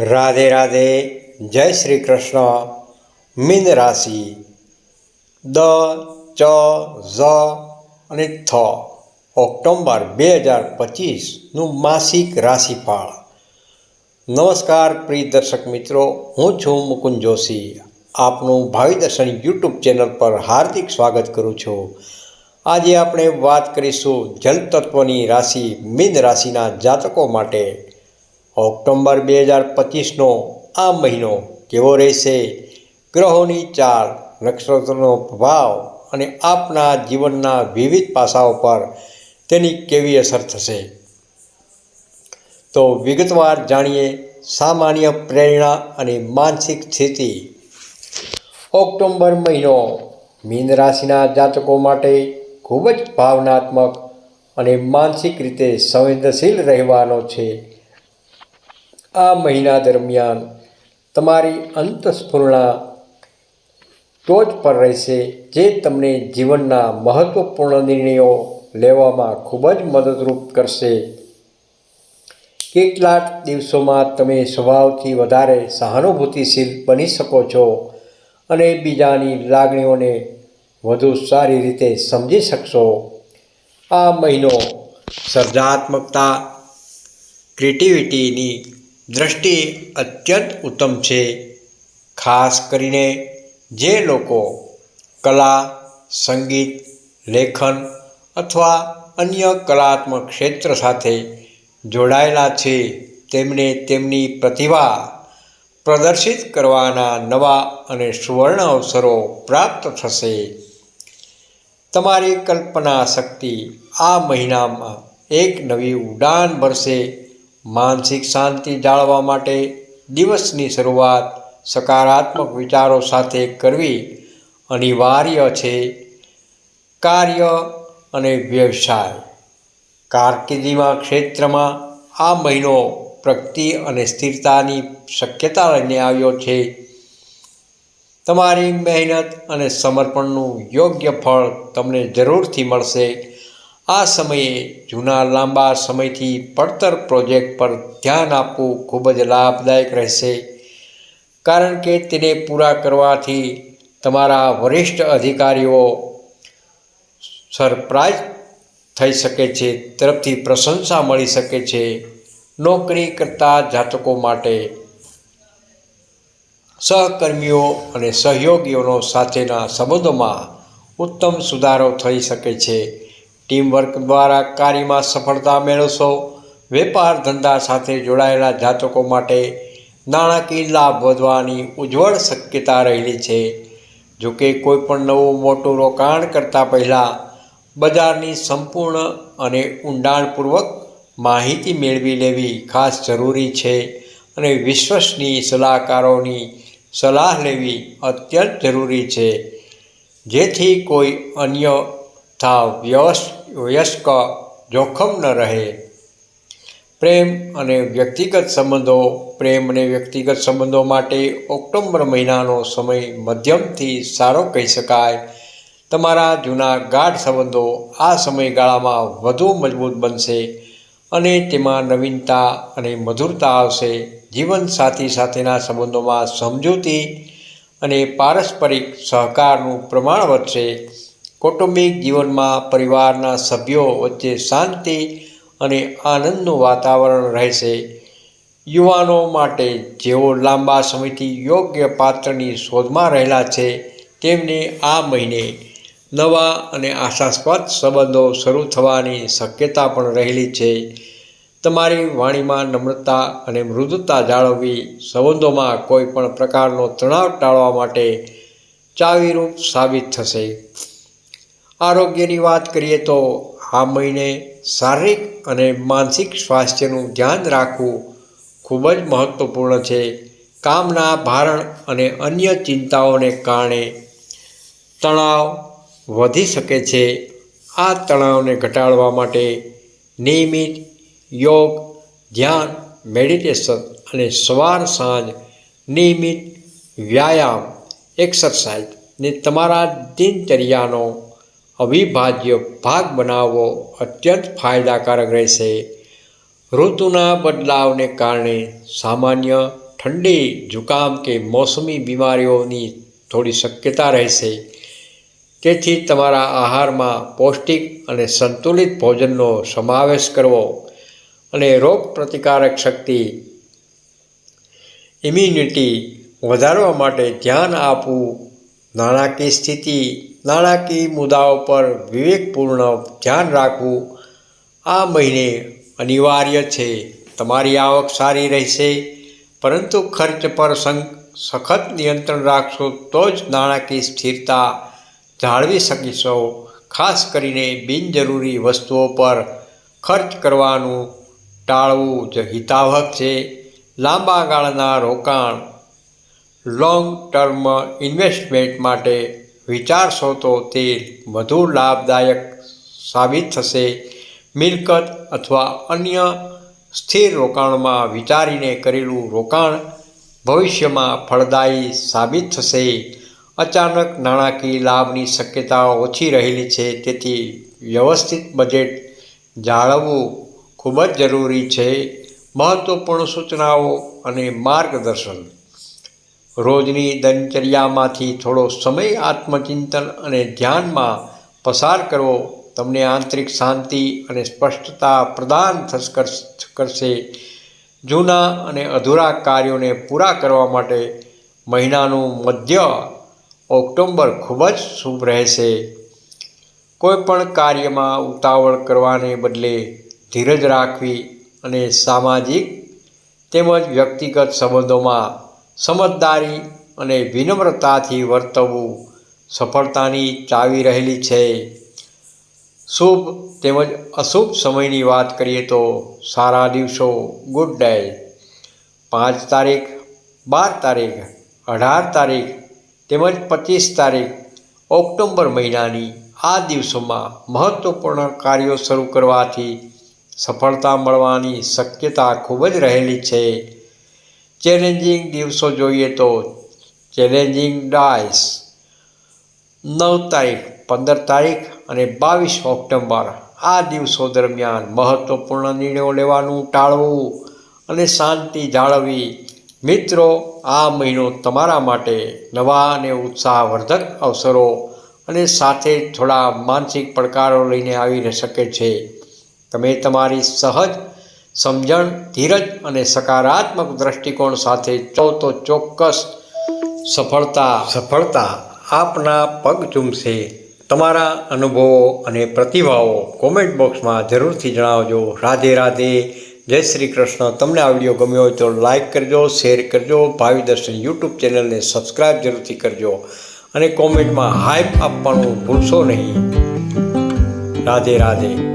રાધે રાધે, જય શ્રી કૃષ્ણ. મીન રાશિ, દ, ચ, ઝ અને થ. ઓક્ટોબર બે હજાર પચીસનું માસિક રાશિફળ. નમસ્કાર પ્રિય દર્શક મિત્રો, હું છું મુકુંદ જોશી. આપનું ભાવિ દર્શન યુટ્યુબ ચેનલ પર હાર્દિક સ્વાગત કરું છું. આજે આપણે વાત કરીશું જલ તત્વની રાશિ, મીન રાશિના જાતકો માટે. ઓક્ટોબર બે હજાર પચીસનો આ મહિનો કેવો રહેશે? ગ્રહોની ચાલ, નક્ષત્રનો પ્રભાવ અને આપના જીવનના વિવિધ પાસાઓ પર તેની કેવી અસર થશે? તો વિગતવાર જાણીએ સામાન્ય પ્રેરણા અને માનસિક સ્થિતિ. ઓક્ટોબર મહિનો મીન રાશિના જાતકો માટે ખૂબ જ ભાવનાત્મક અને માનસિક રીતે સંવેદનશીલ રહેવાનો છે. આ મહિના દરમિયાન તમારી અંતસ્ફૂર્ણા ટોચ પર રહેશે, જે તમને જીવનના મહત્વપૂર્ણ નિર્ણયો લેવામાં ખૂબ જ મદદરૂપ કરશે. કેટલાક દિવસોમાં તમે સ્વભાવથી વધારે સહાનુભૂતિશીલ બની શકો છો અને બીજાની લાગણીઓને વધુ સારી રીતે સમજી શકશો. આ મહિનો સર્જનાત્મકતા ક્રિએટિવિટીની દ્રષ્ટિએ અત્યંત ઉત્તમ છે. ખાસ કરીને જે લોકો કલા, સંગીત, લેખન અથવા અન્ય કલાત્મક ક્ષેત્ર સાથે જોડાયેલા છે, તેમણે તેમની પ્રતિભા પ્રદર્શિત કરવાના નવા અને સુવર્ણ અવસરો પ્રાપ્ત થશે. તમારી કલ્પના શક્તિ આ મહિનામાં એક નવી ઉડાન ભરશે. માનસિક શાંતિ જાળવવા માટે દિવસની શરૂઆત સકારાત્મક વિચારો સાથે કરવી અનિવાર્ય છે. કાર્ય અને વ્યવસાય. કારકિર્દીમાં ક્ષેત્રમાં આ મહિનો પ્રગતિ અને સ્થિરતાની શક્યતા લઈને આવ્યો છે. તમારી મહેનત અને સમર્પણનું યોગ્ય ફળ તમને જરૂરથી મળશે. આ સમયે જૂના લાંબા સમયથી પડતર પ્રોજેક્ટ પર ધ્યાન આપવું ખૂબ જ લાભદાયક રહેશે. કારણ કે તેને પૂરા કરવાથી તમારા વરિષ્ઠ અધિકારીઓ સરપ્રાઇઝ થઈ શકે છે, તરફથી પ્રશંસા મળી શકે છે. નોકરી કરતા જાતકો માટે સહકર્મીઓ અને સહયોગીઓનો સાથેના સંબંધોમાં ઉત્તમ સુધારો થઈ શકે છે. ટીમવર્ક દ્વારા કાર્યમાં સફળતા મેળવશો. વેપાર ધંધા સાથે જોડાયેલા જાતકો માટે નાણાકીય લાભ વધવાની ઉજ્જવળ શક્યતા રહેલી છે. જો કે કોઈપણ નવું મોટું રોકાણ કરતાં પહેલાં બજારની સંપૂર્ણ અને ઊંડાણપૂર્વક માહિતી મેળવી લેવી ખાસ જરૂરી છે અને વિશ્વસનીય સલાહકારોની સલાહ લેવી અત્યંત જરૂરી છે. જેથી કોઈ અન્યથા વ્યવસ વયસ્ક જોખમ ન રહે. પ્રેમ અને વ્યક્તિગત સંબંધો, પ્રેમ અને વ્યક્તિગત સંબંધો માટે ઓક્ટોબર મહિનાનો સમય મધ્યમથી સારો કહી શકાય. તમારા જૂના ગાઢ સંબંધો આ સમયગાળામાં વધુ મજબૂત બનશે અને તેમાં નવીનતા અને મધુરતા આવશે. જીવનસાથી સાથેના સંબંધોમાં સમજૂતી અને પારસ્પરિક સહકારનું પ્રમાણ વધશે. કૌટુંબિક જીવનમાં પરિવારના સભ્યો વચ્ચે શાંતિ અને આનંદનું વાતાવરણ રહેશે. યુવાનો માટે જેઓ લાંબા સમયથી યોગ્ય પાત્રની શોધમાં રહેલા છે, તેમને આ મહિને નવા અને આશાસ્પદ સંબંધો શરૂ થવાની શક્યતા પણ રહેલી છે. તમારી વાણીમાં નમ્રતા અને મૃદુતા જાળવવી સંબંધોમાં કોઈ પણ પ્રકારનો તણાવ ટાળવા માટે ચાવીરૂપ સાબિત થશે. આરોગ્યની વાત કરીએ તો આ મહિને શારીરિક અને માનસિક સ્વાસ્થ્યનું ધ્યાન રાખવું ખૂબ જ મહત્વપૂર્ણ છે. કામના ભારણ અને અન્ય ચિંતાઓને કારણે તણાવ વધી શકે છે. આ તણાવને ઘટાડવા માટે નિયમિત યોગ, ધ્યાન, મેડિટેશન અને સવાર સાંજ નિયમિત વ્યાયામ, એક્સરસાઇઝ ને તમારા દિનચર્યાનો અવિભાજ્ય ભાગ બનાવવો અત્યંત ફાયદાકારક રહેશે. ઋતુના બદલાવને કારણે સામાન્ય ઠંડી, જુકામ કે મોસમી બીમારીઓની થોડી શક્યતા રહેશે. તેથી તમારા આહારમાં પૌષ્ટિક અને સંતુલિત ભોજનનો સમાવેશ કરવો અને રોગ પ્રતિકારક શક્તિ ઇમ્યુનિટી વધારવા માટે ધ્યાન આપવું નાણાકીય સ્થિતિ નાણાકીય મુદ્દાઓ પર વિવેકપૂર્ણ ધ્યાન રાખવું આ મહિને અનિવાર્ય છે. તમારી આવક સારી રહેશે, પરંતુ ખર્ચ પર સખત નિયંત્રણ રાખશો તો જ નાણાકીય સ્થિરતા જાળવી શકીશો. ખાસ કરીને બિનજરૂરી વસ્તુઓ પર ખર્ચ કરવાનું ટાળવું જ હિતાવહ છે. લાંબા ગાળાના રોકાણ લોંગ ટર્મ ઇન્વેસ્ટમેન્ટ માટે વિચારશો તો તે વધુ લાભદાયક સાબિત થશે. મિલકત અથવા અન્ય સ્થિર રોકાણમાં વિચારીને કરેલું રોકાણ ભવિષ્યમાં ફળદાયી સાબિત થશે. અચાનક નાણાકીય લાભની શક્યતા ઓછી રહેલી છે, તેથી વ્યવસ્થિત બજેટ જાળવવું ખૂબ જ જરૂરી છે. મહત્ત્વપૂર્ણ સૂચનાઓ અને માર્ગદર્શન. રોજની દિનચર્યામાંથી થોડો સમય આત્મચિંતન અને ધ્યાનમાં પસાર કરવો તમને આંતરિક શાંતિ અને સ્પષ્ટતા પ્રદાન કરશે. જૂના અને અધૂરા કાર્યોને પૂરા કરવા માટે મહિનાનું મધ્ય ઓક્ટોબર ખૂબ જ શુભ રહેશે. કોઈપણ કાર્યમાં ઉતાવળ કરવાને બદલે ધીરજ રાખવી અને સામાજિક તેમજ વ્યક્તિગત સંબંધોમાં સમજદારી અને વિનમ્રતાથી વર્તવું સફળતાની ચાવી રહેલી છે. શુભ તેમજ અશુભ સમયની વાત કરીએ તો સારા દિવસો, ગુડ ડે. પાંચ તારીખ, બાર તારીખ, અઢાર તારીખ તેમજ પચીસ તારીખ ઓક્ટોબર મહિનાની આ દિવસોમાં મહત્ત્વપૂર્ણ કાર્યો શરૂ કરવાથી સફળતા મળવાની શક્યતા ખૂબ જ રહેલી છે. ચેલેન્જિંગ દિવસો જોઈએ તો ચેલેન્જિંગ ડાયસ નવ તારીખ, પંદર તારીખ અને બાવીસ ઓક્ટોબર આ દિવસો દરમિયાન મહત્ત્વપૂર્ણ નિર્ણયો લેવાનું ટાળવું અને શાંતિ જાળવવી. મિત્રો, આ મહિનો તમારા માટે નવા અને ઉત્સાહવર્ધક અવસરો અને સાથે થોડા માનસિક પડકારો લઈને આવી શકે છે. તમે તમારી સહજ સમજણ, ધીરજ અને સકારાત્મક દ્રષ્ટિકોણ સાથે તો ચોક્કસ સફળતા. સફળતા આપના પગ ચૂમશે. તમારા અનુભવો અને પ્રતિભાવો કોમેન્ટ બોક્સમાં જરૂરથી જણાવજો. રાધે રાધે. જય શ્રી કૃષ્ણ. તમને આ વીડિયો ગમ્યો હોય તો લાઈક કરજો, શેર કરજો, ભાવિ દર્શન યુટ્યુબ ચેનલને સબસ્ક્રાઈબ જરૂરથી કરજો. અને કોમેન્ટમાં હાઈપ આપવાનું ભૂલશો નહીં. રાધે રાધે.